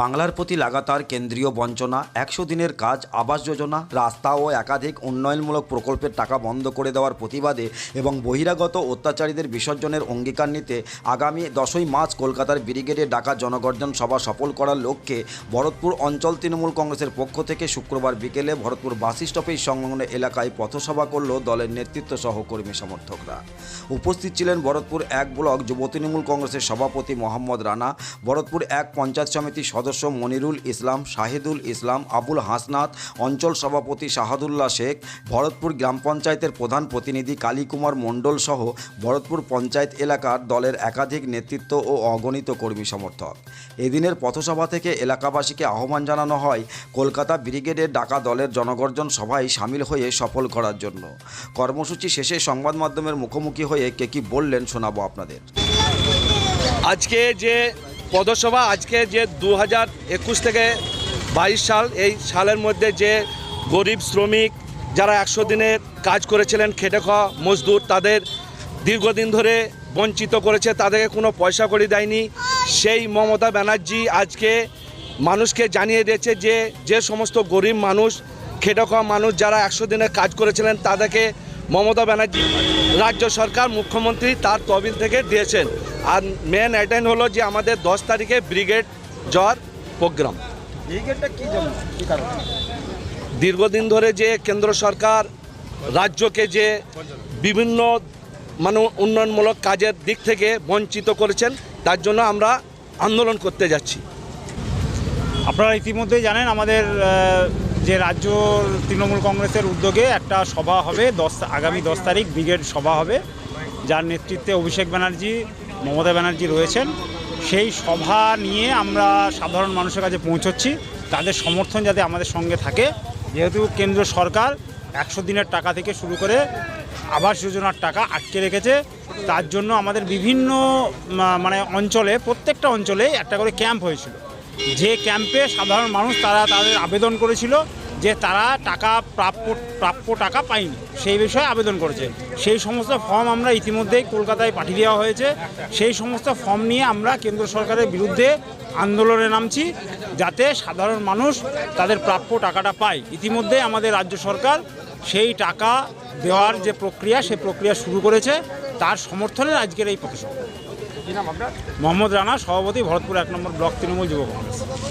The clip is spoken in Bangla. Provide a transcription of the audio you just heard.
বাংলার প্রতি লাগাতার কেন্দ্রীয় বঞ্চনা, একশো দিনের কাজ, আবাস যোজনা, রাস্তা ও একাধিক উন্নয়নমূলক প্রকল্পের টাকা বন্ধ করে দেওয়ার প্রতিবাদে এবং বহিরাগত অত্যাচারীদের বিসর্জনের অঙ্গীকার নিতে আগামী দশই মার্চ কলকাতার ব্রিগেডে ডাকা জনগর্জন সভা সফল করার লক্ষ্যে ভরতপুর অঞ্চল তৃণমূল কংগ্রেসের পক্ষ থেকে শুক্রবার বিকেলে ভরতপুর বাস স্টপেজ সংলগ্ন এলাকায় পথসভা করল দলের নেতৃত্ব সহ কর্মী সমর্থকরা। উপস্থিত ছিলেন ভরতপুর এক ব্লক যুব তৃণমূল কংগ্রেসের সভাপতি মোহাম্মদ রানা, ভরতপুর এক পঞ্চায়েত সমিতির সদস্য মনিরুল ইসলাম, শাহিদুল ইসলাম, আবুল হাসনাত, অঞ্চল সভাপতি শাহাদুল্লাহ শেখ, ভরতপুর গ্রাম পঞ্চায়েতের প্রধান প্রতিনিধি কালীকুমার মণ্ডল সহ ভরতপুর পঞ্চায়েত এলাকার দলের একাধিক নেতৃত্ব ও অগণিত কর্মী সমর্থক। এদিনের পথসভা থেকে এলাকাবাসীকে আহ্বান জানানো হয়, কলকাতা ব্রিগেডের ডাকা দলের জনগর্জন সভায় সামিল হয়ে সফল করার জন্য। কর্মসূচি শেষে সংবাদ মাধ্যমের মুখোমুখি হয়ে কে কি বললেন শোনাবো আপনাদের। আজকে যে পদসভা আজকে যে দু হাজার একুশ থেকে বাইশ সাল, এই সালের মধ্যে যে গরিব শ্রমিক যারা একশো দিনের কাজ করেছিলেন খেটে খাওয়া মজদুর, তাদের দীর্ঘদিন ধরে বঞ্চিত করেছে, তাদেরকে কোনো পয়সা করে দেয়নি। সেই মমতা ব্যানার্জি আজকে মানুষকে জানিয়ে দিয়েছে যে যে সমস্ত গরিব মানুষ খেটে খাওয়া মানুষ যারা একশো দিনের কাজ করেছিলেন, তাদেরকে মমতা ব্যানার্জি। রাজ্য সরকার মুখ্যমন্ত্রী তার তহবিল থেকে দিয়েছেন। আর মেন অ্যাটেন্ড হলো যে আমাদের দশ তারিখে ব্রিগেড জ্বর প্রোগ্রাম। ব্রিগেডটা কি জন্য দীর্ঘদিন ধরে যে কেন্দ্র সরকার রাজ্যকে যে বিভিন্ন মানে উন্নয়নমূলক কাজের দিক থেকে বঞ্চিত করেছেন তার জন্য আমরা আন্দোলন করতে যাচ্ছি। আপনারা ইতিমধ্যেই জানেন আমাদের যে রাজ্য তৃণমূল কংগ্রেসের উদ্যোগে একটা সভা হবে, দশ, আগামী দশ তারিখ ব্রিগেড সভা হবে। যার নেতৃত্বে অভিষেক ব্যানার্জি, মমতা ব্যানার্জি রয়েছেন। সেই সভা নিয়ে আমরা সাধারণ মানুষের কাছে পৌঁছচ্ছি। তাদের সমর্থন যাতে আমাদের সঙ্গে থাকে। যেহেতু কেন্দ্র সরকার একশো দিনের টাকা থেকে শুরু করে আবাস যোজনার টাকা আটকে রেখেছে, তার জন্য আমাদের বিভিন্ন মানে অঞ্চলে, প্রত্যেকটা অঞ্চলে একটা করে ক্যাম্প হয়েছিল। যে ক্যাম্পে সাধারণ মানুষ তারা তাদের আবেদন করেছিল। যে তারা টাকা প্রাপ্য প্রাপ্য টাকা পায়নি সেই বিষয়ে আবেদন করেছে। সেই সমস্ত ফর্ম আমরা ইতিমধ্যেই কলকাতায় পাঠিয়ে দেওয়া হয়েছে। সেই সমস্ত ফর্ম নিয়ে আমরা কেন্দ্র সরকারের বিরুদ্ধে আন্দোলনে নামছি যাতে সাধারণ মানুষ তাদের প্রাপ্য টাকাটা পায়। ইতিমধ্যে আমাদের রাজ্য সরকার সেই টাকা দেওয়ার যে প্রক্রিয়া সেই প্রক্রিয়া শুরু করেছে। তার সমর্থনে আজকের এই পথসভা মোহাম্মদ রানা সভাপতি ভরতপুর এক নম্বর ব্লক তৃণমূল যুব কংগ্রেস।